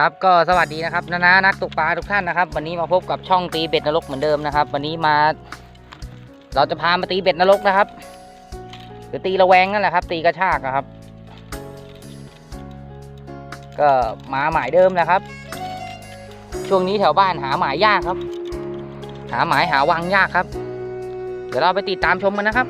ครับก็สวัสดีนะครับนานานักตกปลาทุกท่านนะครับ วันนี้มาพบกับช่องตีเบ็ดนรกเหมือนเดิมนะครับ วันนี้มา เราจะพามาตีเบ็ดนรกนะครับหรือตีระแวงนั่นแหละครับ ตีกระชากอะครับ ก็มาหมายเดิมแหละครับ ช่วงนี้แถวบ้านหาหมายยากครับ หาหมายหาวังยากครับ เดี๋ยวเราไปติดตามชมกันนะครับ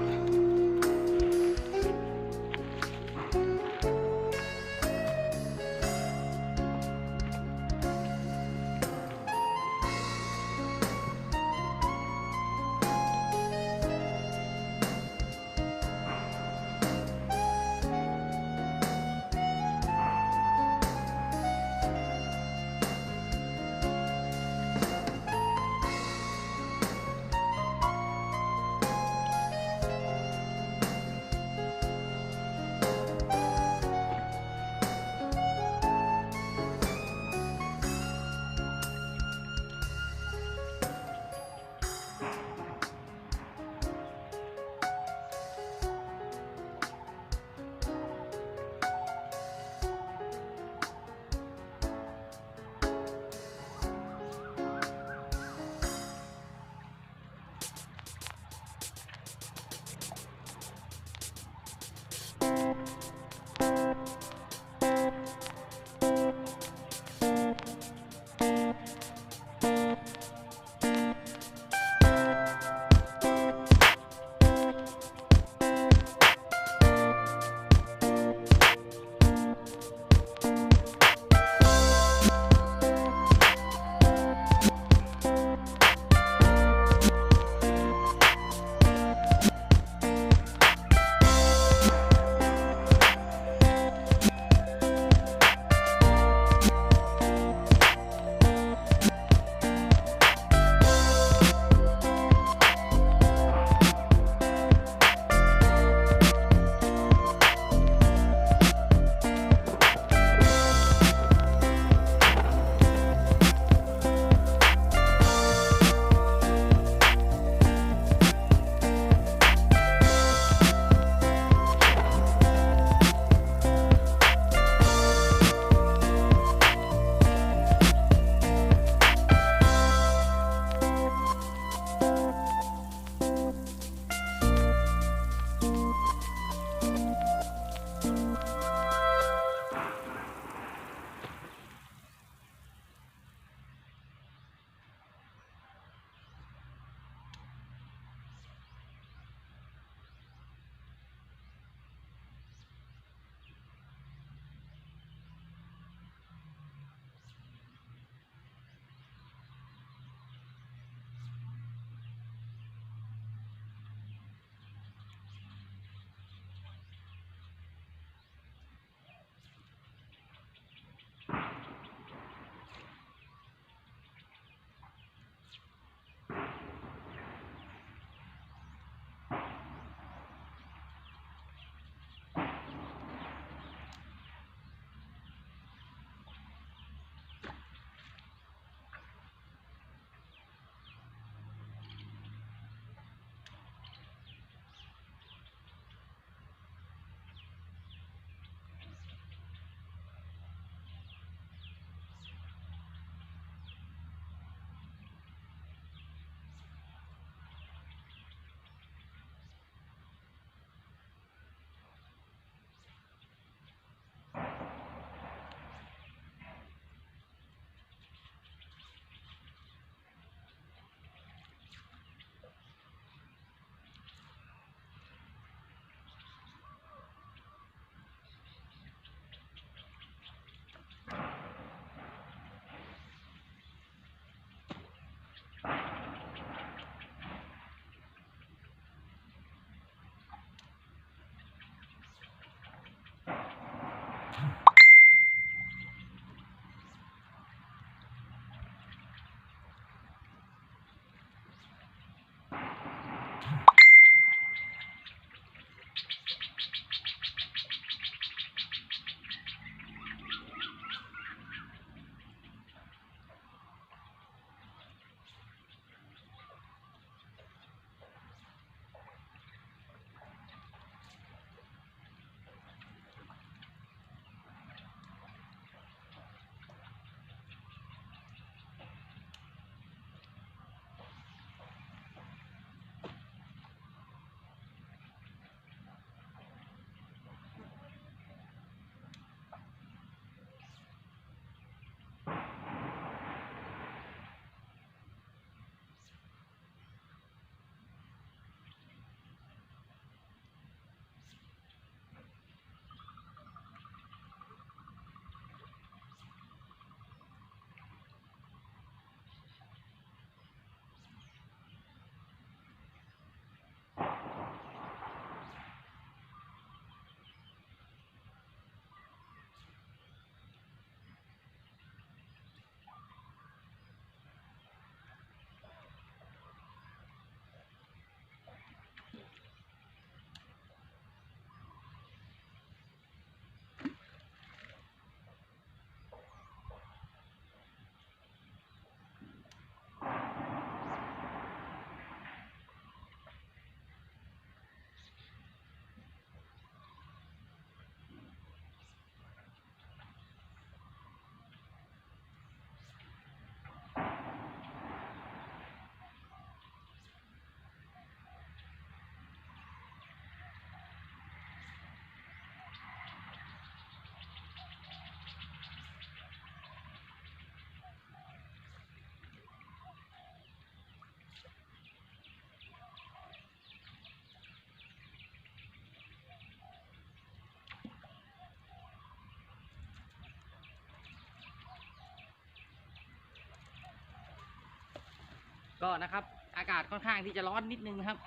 ก็นะครับ อากาศค่อนข้างที่จะร้อนนิดนึงครับ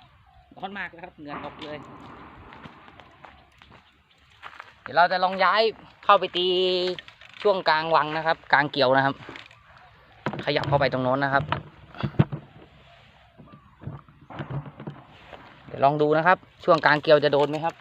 ร้อนมากเลยครับเหงื่อตกเลย เดี๋ยวเราจะลองย้ายเข้าไปตีช่วงกลางวังนะครับ กลางเกี่ยวนะครับ ขยับเข้าไปตรงโน้นนะครับ เดี๋ยวลองดูนะครับ ช่วงกลางเกี่ยวจะโดนไหมครับ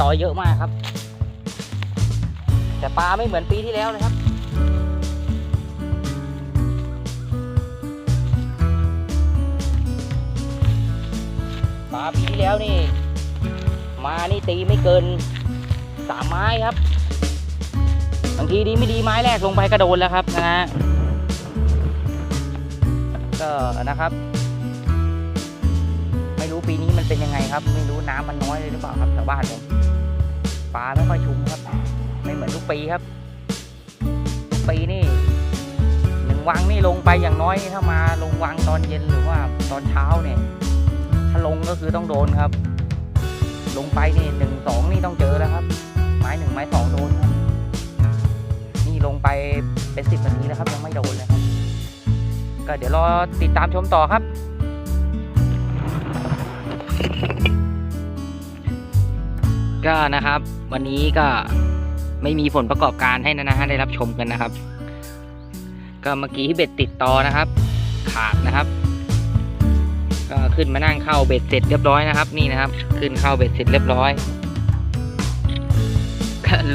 ต่อเยอะมากครับ แต่ปลาไม่เหมือนปีที่แล้วเลยครับปลาปีที่แล้วนี่ มานี่ตีไม่เกินสามไม้ครับบางทีดีไม่ดีไม้แรกลงไปกระโดนแล้วครับนะฮะก็นะครับ ไม่รู้ปีนี้มันเป็นยังไงครับ ไม่รู้น้ำมันน้อยเลยหรือเปล่าครับแถวบ้านผม ปลาไม่ค่อยชุมครับ ไม่เหมือนทุกปีครับทุกปีนี่หนึ่งวังนี่ลงไปอย่างน้อยถ้ามาลงวังตอนเย็นหรือว่าตอนเช้าเนี่ย ถ้าลงก็คือต้องโดนครับ ลงไปนี่หนึ่งสองนี่ต้องเจอแล้วครับ ไม้หนึ่งไม้สองโดนครับ นี่ลงไปเป็นสิบนาทีแล้วครับ ยังไม่โดนเลยครับ ก็เดี๋ยวรอติดตามชมต่อครับก็นะครับ วันนี้ก็ไม่มีผลประกอบการให้นะนะฮะได้รับชมกันนะครับ ก็เมื่อกี้เบ็ดติดต่อนะครับ ขาดนะครับ ก็ขึ้นมานั่งเข้าเบ็ดเสร็จเรียบร้อยนะครับ นี่นะครับ ขึ้นเข้าเบ็ดเสร็จเรียบร้อย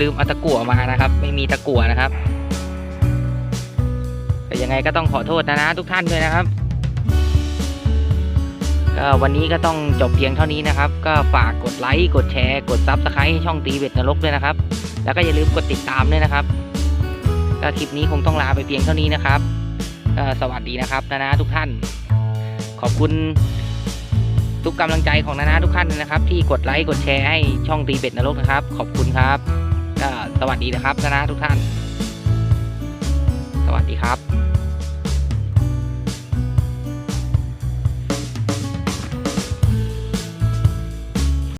ลืมเอาตะกั่วมานะครับ ไม่มีตะกั่วนะครับแต่ยังไงก็ต้องขอโทษนะนะทุกท่านด้วยนะครับ ก็วันนี้ก็ต้องจบเพียงเท่านี้นะครับ ก็ฝากกดไลค์กดแชร์กดซับสไครต์ช่องตีเบ็ดนรกด้วยนะครับ แล้วก็อย่าลืมกดติดตามด้วยนะครับก็คลิปนี้คงต้องลาไปเพียงเท่านี้นะครับสวัสดีนะครับนะนะทุกท่าน ขอบคุณทุกกำลังใจของนานาทุกท่านนะครับ ที่กดไลค์กดแชร์ให้ช่องตีเบ็ดนรกนะครับ ขอบคุณครับก็สวัสดีนะครับนานาทุกท่าน สวัสดีครับ